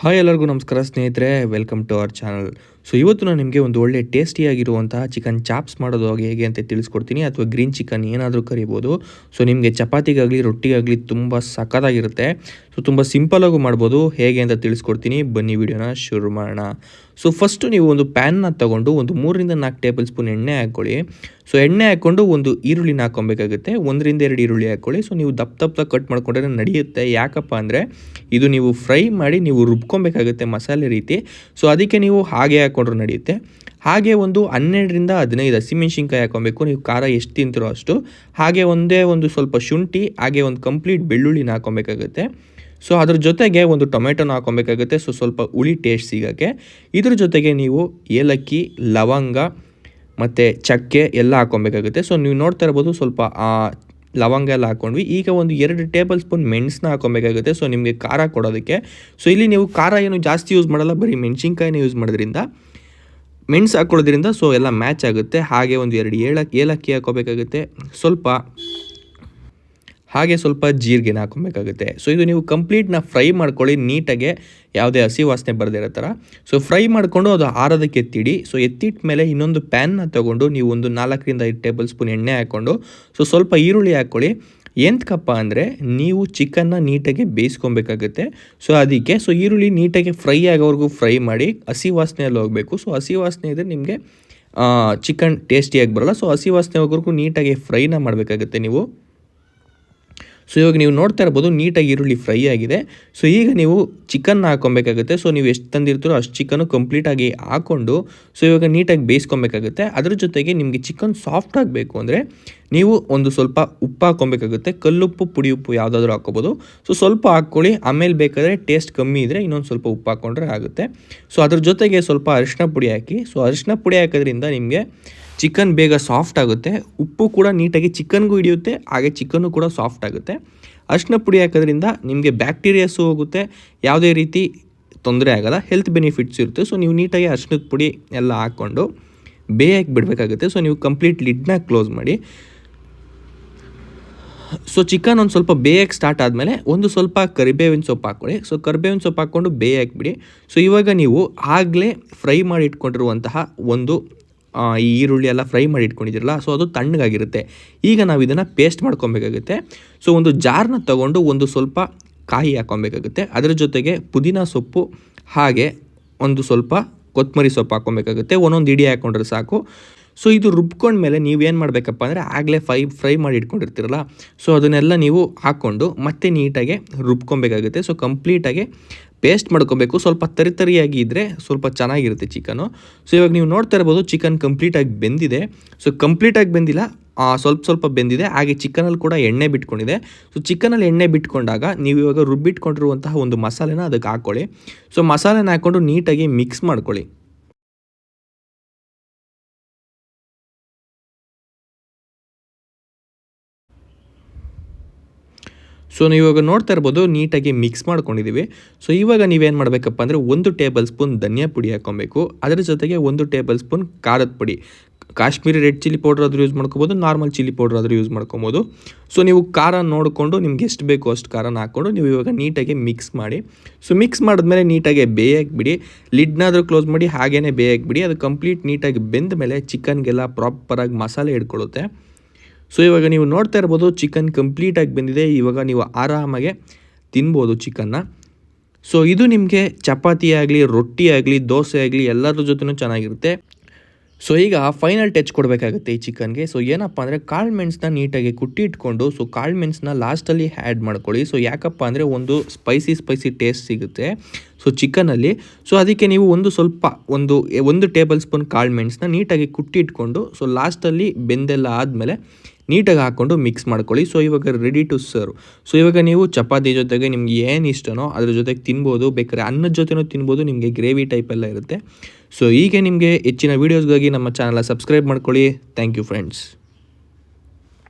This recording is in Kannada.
ಹಾಯ್ ಎಲ್ಲರಿಗೂ ನಮಸ್ಕಾರ ಸ್ನೇಹಿತರೆ welcome to our channel so ಇವತ್ತು ನಾನು ನಿಮಗೆ ಒಂದು ಒಳ್ಳೆ ಟೇಸ್ಟಿಯಾಗಿರುವಂತಹ ಚಿಕನ್ ಚಾಪ್ಸ್ ಮಾಡೋದು ಹೇಗೆ ಅಂತ ತಿಳಿಸ್ಕೊಡ್ತೀನಿ, ಅಥವಾ ಗ್ರೀನ್ ಚಿಕನ್ ಏನಾದರೂ ಕರಿಬೋದು. ಸೊ ನಿಮಗೆ ಚಪಾತಿಗಾಗಲಿ, ರೊಟ್ಟಿಗಾಗಲಿ ತುಂಬ ಸಖತ್ತಾಗಿರುತ್ತೆ. ಸೊ ತುಂಬ ಸಿಂಪಲಾಗೂ ಮಾಡ್ಬೋದು. ಹೇಗೆ ಅಂತ ತಿಳಿಸ್ಕೊಡ್ತೀನಿ. ಬನ್ನಿ ವಿಡಿಯೋನ ಶುರು ಮಾಡೋಣ. ಸೊ ಫಸ್ಟು ನೀವು ಒಂದು ಪ್ಯಾನ್ನ ತಗೊಂಡು ಒಂದು ಮೂರರಿಂದ ನಾಲ್ಕು ಟೇಬಲ್ ಸ್ಪೂನ್ ಎಣ್ಣೆ ಹಾಕ್ಕೊಳ್ಳಿ. ಸೊ ಎಣ್ಣೆ ಹಾಕ್ಕೊಂಡು ಒಂದು ಈರುಳ್ಳಿನ ಹಾಕೊಬೇಕಾಗುತ್ತೆ ಒಂದರಿಂದ ಎರಡು ಈರುಳ್ಳಿ ಹಾಕ್ಕೊಳ್ಳಿ. ಸೊ ನೀವು ದಪ್ಪ ದಪ್ಪ ಕಟ್ ಮಾಡ್ಕೊಂಡ್ರೆ ನಡೆಯುತ್ತೆ. ಯಾಕಪ್ಪ ಅಂದರೆ ಇದು ನೀವು ಫ್ರೈ ಮಾಡಿ ನೀವು ರುಬ್ಕೊಬೇಕಾಗುತ್ತೆ ಮಸಾಲೆ ರೀತಿ. ಸೊ ಅದಕ್ಕೆ ನೀವು ಹಾಗೆ ಹಾಕ್ಕೊಂಡ್ರೆ ನಡೆಯುತ್ತೆ. ಹಾಗೆ ಒಂದು ಹನ್ನೆರಡರಿಂದ ಹದಿನೈದು ಹಸಿಮೆಣ್ಸಿನ್ಕಾಯಿ ಹಾಕೊಬೇಕು ನೀವು ಖಾರ ಎಷ್ಟು ತಿಂತಿರೋ ಅಷ್ಟು. ಹಾಗೆ ಒಂದೇ ಒಂದು ಸ್ವಲ್ಪ ಶುಂಠಿ, ಹಾಗೆ ಒಂದು ಕಂಪ್ಲೀಟ್ ಬೆಳ್ಳುಳ್ಳಿನ ಹಾಕೊಬೇಕಾಗುತ್ತೆ ಸೊ ಅದ್ರ ಜೊತೆಗೆ ಒಂದು ಟೊಮೆಟೊನ ಹಾಕೊಬೇಕಾಗುತ್ತೆ ಸೊ ಸ್ವಲ್ಪ ಹುಳಿ ಟೇಸ್ಟ್ ಸಿಗೋಕ್ಕೆ. ಇದ್ರ ಜೊತೆಗೆ ನೀವು ಏಲಕ್ಕಿ, ಲವಂಗ ಮತ್ತು ಚಕ್ಕೆ ಎಲ್ಲ ಹಾಕೊಬೇಕಾಗುತ್ತೆ ಸೊ ನೀವು ನೋಡ್ತಾ ಇರ್ಬೋದು ಸ್ವಲ್ಪ ಲವಂಗ ಎಲ್ಲ ಹಾಕ್ಕೊಂಡ್ವಿ. ಈಗ ಒಂದು ಎರಡು ಟೇಬಲ್ ಸ್ಪೂನ್ ಮೆಣಸನ್ನ ಹಾಕೊಬೇಕಾಗುತ್ತೆ ಸೊ ನಿಮಗೆ ಖಾರ ಕೊಡೋದಕ್ಕೆ. ಸೊ ಇಲ್ಲಿ ನೀವು ಖಾರ ಏನು ಜಾಸ್ತಿ ಯೂಸ್ ಮಾಡಲ್ಲ. ಬರೀ ಮೆಣಸಿನ್ಕಾಯಿನೇ ಯೂಸ್ ಮಾಡೋದ್ರಿಂದ. ಮೆಣಸು ಹಾಕ್ಕೊಳ್ಳೋದ್ರಿಂದ ಸೊ ಎಲ್ಲ ಮ್ಯಾಚ್ ಆಗುತ್ತೆ. ಹಾಗೆ ಒಂದು ಎರಡು ಏಲಕ್ಕಿ ಏಲಕ್ಕಿ ಹಾಕೋಬೇಕಾಗುತ್ತೆ ಸ್ವಲ್ಪ ಹಾಗೆ ಸ್ವಲ್ಪ ಜೀರಿಗೆನ ಹಾಕೊಬೇಕಾಗುತ್ತೆ. ಸೊ ಇದು ನೀವು ಕಂಪ್ಲೀಟ್ನ ಫ್ರೈ ಮಾಡ್ಕೊಳ್ಳಿ, ನೀಟಾಗೆ ಯಾವುದೇ ಹಸಿ ವಾಸನೆ ಬರದಿರೋ ಥರ. ಸೊ ಫ್ರೈ ಮಾಡಿಕೊಂಡು ಅದು ಆರೋದಕ್ಕೆ ಎತ್ತಿಡಿ. ಸೊ ಎತ್ತಿಟ್ಟ ಮೇಲೆ ಇನ್ನೊಂದು ಪ್ಯಾನ್ನ ತೊಗೊಂಡು ನೀವು ಒಂದು ನಾಲ್ಕರಿಂದ ಐದು ಟೇಬಲ್ ಸ್ಪೂನ್ ಎಣ್ಣೆ ಹಾಕ್ಕೊಂಡು ಸೊ ಸ್ವಲ್ಪ ಈರುಳ್ಳಿ ಹಾಕ್ಕೊಳ್ಳಿ. ಎಂತಕಪ್ಪ ಅಂದರೆ, ನೀವು ಚಿಕನ್ನ ನೀಟಾಗಿ ಬೇಯಿಸ್ಕೊಬೇಕಾಗುತ್ತೆ. ಸೊ ಅದಕ್ಕೆ ಸೊ ಈರುಳ್ಳಿ ನೀಟಾಗಿ ಫ್ರೈ ಆಗೋವರೆಗೂ ಫ್ರೈ ಮಾಡಿ, ಹಸಿ ವಾಸನೆಯಲ್ಲಿ ಹೋಗಬೇಕು. ಸೊ ಹಸಿ ವಾಸನೆ ಇದ್ದರೆ ನಿಮಗೆ ಚಿಕನ್ ಟೇಸ್ಟಿಯಾಗಿ ಬರೋಲ್ಲ. ಸೊ ಹಸಿ ವಾಸನೆ ಹೋಗೋವರೆಗೂ ನೀಟಾಗಿ ಫ್ರೈನ ಮಾಡಬೇಕಾಗುತ್ತೆ ನೀವು. ಸೊ ಇವಾಗ ನೀವು ನೋಡ್ತಾ ಇರ್ಬೋದು ನೀಟಾಗಿ ಈರುಳ್ಳಿ ಫ್ರೈ ಆಗಿದೆ. ಸೊ ಈಗ ನೀವು ಚಿಕನ್ ಹಾಕೊಬೇಕಾಗುತ್ತೆ. ಸೊ ನೀವು ಎಷ್ಟು ತಂದಿರ್ತೀರೋ ಅಷ್ಟು ಚಿಕನ್ ಕಂಪ್ಲೀಟಾಗಿ ಹಾಕ್ಕೊಂಡು ಸೊ ಇವಾಗ ನೀಟಾಗಿ ಬೇಯಿಸ್ಕೊಬೇಕಾಗುತ್ತೆ. ಅದ್ರ ಜೊತೆಗೆ ನಿಮಗೆ ಚಿಕನ್ ಸಾಫ್ಟ್ ಆಗಬೇಕು ಅಂದರೆ ನೀವು ಒಂದು ಸ್ವಲ್ಪ ಉಪ್ಪು ಹಾಕೊಬೇಕಾಗುತ್ತೆ. ಕಲ್ಲುಪ್ಪು ಪುಡಿ ಉಪ್ಪು ಯಾವುದಾದ್ರೂ ಹಾಕೋಬೋದು ಸೊ ಸ್ವಲ್ಪ ಹಾಕ್ಕೊಳ್ಳಿ. ಆಮೇಲೆ ಬೇಕಾದರೆ ಟೇಸ್ಟ್ ಕಮ್ಮಿ ಇದ್ದರೆ ಇನ್ನೊಂದು ಸ್ವಲ್ಪ ಉಪ್ಪು ಹಾಕ್ಕೊಂಡ್ರೆ ಆಗುತ್ತೆ. ಸೊ ಅದ್ರ ಜೊತೆಗೆ ಸ್ವಲ್ಪ ಅರಿಶಿನ ಪುಡಿ ಹಾಕಿ ಸೊ ಅರಿಶಿನ ಪುಡಿ ಹಾಕೋದ್ರಿಂದ ನಿಮಗೆ ಚಿಕನ್ ಬೇಗ ಸಾಫ್ಟ್ ಆಗುತ್ತೆ. ಉಪ್ಪು ಕೂಡ ನೀಟಾಗಿ ಚಿಕನ್ಗೂ ಹಿಡಿಯುತ್ತೆ, ಹಾಗೆ ಚಿಕನ್ನು ಕೂಡ ಸಾಫ್ಟ್ ಆಗುತ್ತೆ. ಅರಿಶಿನ ಪುಡಿ ಹಾಕೋದ್ರಿಂದ ನಿಮಗೆ ಬ್ಯಾಕ್ಟೀರಿಯಾಸು ಹೋಗುತ್ತೆ. ಯಾವುದೇ ರೀತಿ ತೊಂದರೆ ಆಗೋಲ್ಲ, ಹೆಲ್ತ್ ಬೆನಿಫಿಟ್ಸ್ ಇರುತ್ತೆ. ಸೊ ನೀವು ನೀಟಾಗಿ ಅರಿಶಿನದ ಪುಡಿ ಎಲ್ಲ ಹಾಕ್ಕೊಂಡು ಬೇಯಕ್ಕೆ ಬಿಡಬೇಕಾಗುತ್ತೆ. ಸೊ ನೀವು ಕಂಪ್ಲೀಟ್ ಲಿಡ್ನ ಕ್ಲೋಸ್ ಮಾಡಿ. ಸೊ ಚಿಕನ್ ಒಂದು ಸ್ವಲ್ಪ ಬೇಯಕ್ಕೆ ಸ್ಟಾರ್ಟ್ ಆದಮೇಲೆ ಒಂದು ಸ್ವಲ್ಪ ಕರಿಬೇವಿನ ಸೊಪ್ಪು ಹಾಕ್ಕೊಳ್ಳಿ. ಸೊ ಕರಿಬೇವಿನ ಸೊಪ್ಪು ಹಾಕ್ಕೊಂಡು ಬೇಯಕ್ಕೆ ಬಿಡಿ. ಸೊ ಇವಾಗ ನೀವು ಆಗಲೇ ಫ್ರೈ ಮಾಡಿ ಇಟ್ಕೊಂಡಿರುವಂತಹ ಒಂದು ಈ ಈರುಳ್ಳಿ ಎಲ್ಲ ಫ್ರೈ ಮಾಡಿ ಇಟ್ಕೊಂಡಿದ್ದೀರಲ್ಲ ಸೊ ಅದು ತಣ್ಣಗಾಗಿರುತ್ತೆ. ಈಗ ನಾವು ಇದನ್ನು ಪೇಸ್ಟ್ ಮಾಡ್ಕೊಬೇಕಾಗುತ್ತೆ. ಸೊ ಒಂದು ಜಾರ್ನ ತಗೊಂಡು ಒಂದು ಸ್ವಲ್ಪ ಕಾಯಿ ಹಾಕೊಬೇಕಾಗುತ್ತೆ. ಅದರ ಜೊತೆಗೆ ಪುದೀನ ಸೊಪ್ಪು, ಹಾಗೆ ಒಂದು ಸ್ವಲ್ಪ ಕೊತ್ತಂಬರಿ ಸೊಪ್ಪು ಹಾಕ್ಕೊಬೇಕಾಗುತ್ತೆ ಒಂದೊಂದು ಇಡಿ ಹಾಕ್ಕೊಂಡ್ರೆ ಸಾಕು. ಸೊ ಇದು ರುಬ್ಕೊಂಡ್ಮೇಲೆ ನೀವೇನು ಮಾಡಬೇಕಪ್ಪ ಅಂದರೆ ಆಗಲೇ ಫೈ ಫ್ರೈ ಮಾಡಿ ಇಟ್ಕೊಂಡಿರ್ತೀರಲ್ಲ. ಸೊ ಅದನ್ನೆಲ್ಲ ನೀವು ಹಾಕ್ಕೊಂಡು ಮತ್ತೆ ನೀಟಾಗಿ ರುಬ್ಕೊಬೇಕಾಗುತ್ತೆ. ಸೊ ಕಂಪ್ಲೀಟಾಗಿ ಪೇಸ್ಟ್ ಮಾಡ್ಕೊಬೇಕು. ಸ್ವಲ್ಪ ತರಿ ತರಿಯಾಗಿ ಇದ್ದರೆ ಸ್ವಲ್ಪ ಚೆನ್ನಾಗಿರುತ್ತೆ ಚಿಕನು. ಸೊ ಇವಾಗ ನೀವು ನೋಡ್ತಾ ಇರ್ಬೋದು ಚಿಕನ್ ಕಂಪ್ಲೀಟಾಗಿ ಬೆಂದಿದೆ. ಸೊ ಕಂಪ್ಲೀಟಾಗಿ ಬೆಂದಿಲ್ಲ. ಸ್ವಲ್ಪ ಸ್ವಲ್ಪ ಬೆಂದಿದೆ. ಹಾಗೆ ಚಿಕನಲ್ಲಿ ಕೂಡ ಎಣ್ಣೆ ಬಿಟ್ಕೊಂಡಿದೆ. ಸೊ ಚಿಕನಲ್ಲಿ ಎಣ್ಣೆ ಬಿಟ್ಕೊಂಡಾಗ ನೀವು ಇವಾಗ ರುಬ್ಬಿಟ್ಕೊಂಡಿರುವಂತಹ ಒಂದು ಮಸಾಲೆನ ಅದಕ್ಕೆ ಹಾಕ್ಕೊಳ್ಳಿ. ಸೊ ಮಸಾಲೆನ ಹಾಕ್ಕೊಂಡು ನೀಟಾಗಿ ಮಿಕ್ಸ್ ಮಾಡ್ಕೊಳ್ಳಿ. ಸೊ ನೀವು ಇವಾಗ ನೋಡ್ತಾ ಇರ್ಬೋದು, ನೀಟಾಗಿ ಮಿಕ್ಸ್ ಮಾಡ್ಕೊಂಡಿದ್ದೀವಿ ಸೊ ಇವಾಗ ನೀವೇನು ಮಾಡಬೇಕಪ್ಪ ಅಂದರೆ ಒಂದು ಟೇಬಲ್ ಸ್ಪೂನ್ ಧನಿಯಾ ಪುಡಿ ಹಾಕ್ಕೊಬೇಕು. ಅದರ ಜೊತೆಗೆ ಒಂದು ಟೇಬಲ್ ಸ್ಪೂನ್ ಖಾರದ ಪುಡಿ. ಕಾಶ್ಮೀರಿ ರೆಡ್ ಚಿಲ್ಲಿ ಪೌಡ್ರ್ ಆದರೂ ಯೂಸ್ ಮಾಡ್ಕೊಬೋದು ನಾರ್ಮಲ್ ಚಿಲ್ಲಿ ಪೌಡ್ರ್ ಆದರೂ ಯೂಸ್ ಮಾಡ್ಕೊಬೋದು. ಸೊ ನೀವು ಖಾರ ನೋಡಿಕೊಂಡು ನಿಮ್ಗೆ ಎಷ್ಟು ಬೇಕೋ ಅಷ್ಟು ಖಾರನ ಹಾಕ್ಕೊಂಡು ನೀವು ಇವಾಗ ನೀಟಾಗಿ ಮಿಕ್ಸ್ ಮಾಡಿ. ಸೊ ಮಿಕ್ಸ್ ಮಾಡಿದ್ಮೇಲೆ ನೀಟಾಗಿ ಬೇಯಕ್ಕೆ ಬಿಡಿ ಲಿಡ್ನಾದರೂ ಕ್ಲೋಸ್ ಮಾಡಿ ಹಾಗೇ ಬೇಯಕ್ಕೆ ಬಿಡಿ ಅದು ಕಂಪ್ಲೀಟ್ ನೀಟಾಗಿ ಬೆಂದ ಮೇಲೆ ಚಿಕನ್ಗೆಲ್ಲ ಪ್ರಾಪರಾಗಿ ಮಸಾಲೆ ಹಿಡ್ಕೊಳ್ಳುತ್ತೆ ಸೊ ಇವಾಗ ನೀವು ನೋಡ್ತಾ ಇರ್ಬೋದು ಚಿಕನ್ ಕಂಪ್ಲೀಟಾಗಿ ಬಂದಿದೆ. ಇವಾಗ ನೀವು ಆರಾಮಾಗೆ ತಿನ್ಬೋದು ಚಿಕನ್ನ ಸೊ ಇದು ನಿಮಗೆ ಚಪಾತಿ ಆಗಲಿ, ರೊಟ್ಟಿ ಆಗಲಿ, ದೋಸೆ ಆಗಲಿ ಎಲ್ಲರ ಜೊತೆನೂ ಚೆನ್ನಾಗಿರುತ್ತೆ. ಸೊ ಈಗ ಫೈನಲ್ ಟಚ್ ಕೊಡಬೇಕಾಗುತ್ತೆ ಈ ಚಿಕನ್ಗೆ ಸೊ ಏನಪ್ಪ ಅಂದರೆ ಕಾಳು ಮೆಣಸನ್ನ ನೀಟಾಗಿ ಕುಟ್ಟಿ ಇಟ್ಕೊಂಡು ಸೊ ಕಾಳು ಮೆಣಸನ್ನ ಲಾಸ್ಟಲ್ಲಿ ಆ್ಯಡ್ ಮಾಡ್ಕೊಳ್ಳಿ. ಸೊ ಯಾಕಪ್ಪ ಅಂದರೆ, ಒಂದು ಸ್ಪೈಸಿ ಸ್ಪೈಸಿ ಟೇಸ್ಟ್ ಸಿಗುತ್ತೆ. ಸೊ ಚಿಕನಲ್ಲಿ ಸೊ ಅದಕ್ಕೆ ನೀವು ಒಂದು ಸ್ವಲ್ಪ, ಒಂದು ಒಂದು ಟೇಬಲ್ ಸ್ಪೂನ್ ಕಾಳು ಮೆಣಸನ್ನ ನೀಟಾಗಿ ಕುಟ್ಟಿ ಇಟ್ಕೊಂಡು ಸೊ ಲಾಸ್ಟಲ್ಲಿ ಬೆಂದೆಲ್ಲ ಆದಮೇಲೆ ನೀಟಾಗಿ ಹಾಕ್ಕೊಂಡು ಮಿಕ್ಸ್ ಮಾಡ್ಕೊಳ್ಳಿ. ಸೊ ಇವಾಗ ರೆಡಿ ಟು ಸರ್ವ್ ಸೊ ಇವಾಗ ನೀವು ಚಪಾತಿ ಜೊತೆಗೆ ನಿಮ್ಗೆ ಏನು ಇಷ್ಟನೋ ಅದ್ರ ಜೊತೆಗೆ ತಿನ್ಬೋದು. ಬೇಕಾದ್ರೆ ಅನ್ನದ ಜೊತೆನೂ ತಿನ್ಬೋದು. ನಿಮಗೆ ಗ್ರೇವಿ ಟೈಪ್ ಎಲ್ಲ ಇರುತ್ತೆ. ಸೊ ಹೀಗೆ ನಿಮಗೆ ಹೆಚ್ಚಿನ ವೀಡಿಯೋಸ್ಗಾಗಿ ನಮ್ಮ ಚಾನಲ್ ಸಬ್ಸ್ಕ್ರೈಬ್ ಮಾಡ್ಕೊಳ್ಳಿ. Thank you friends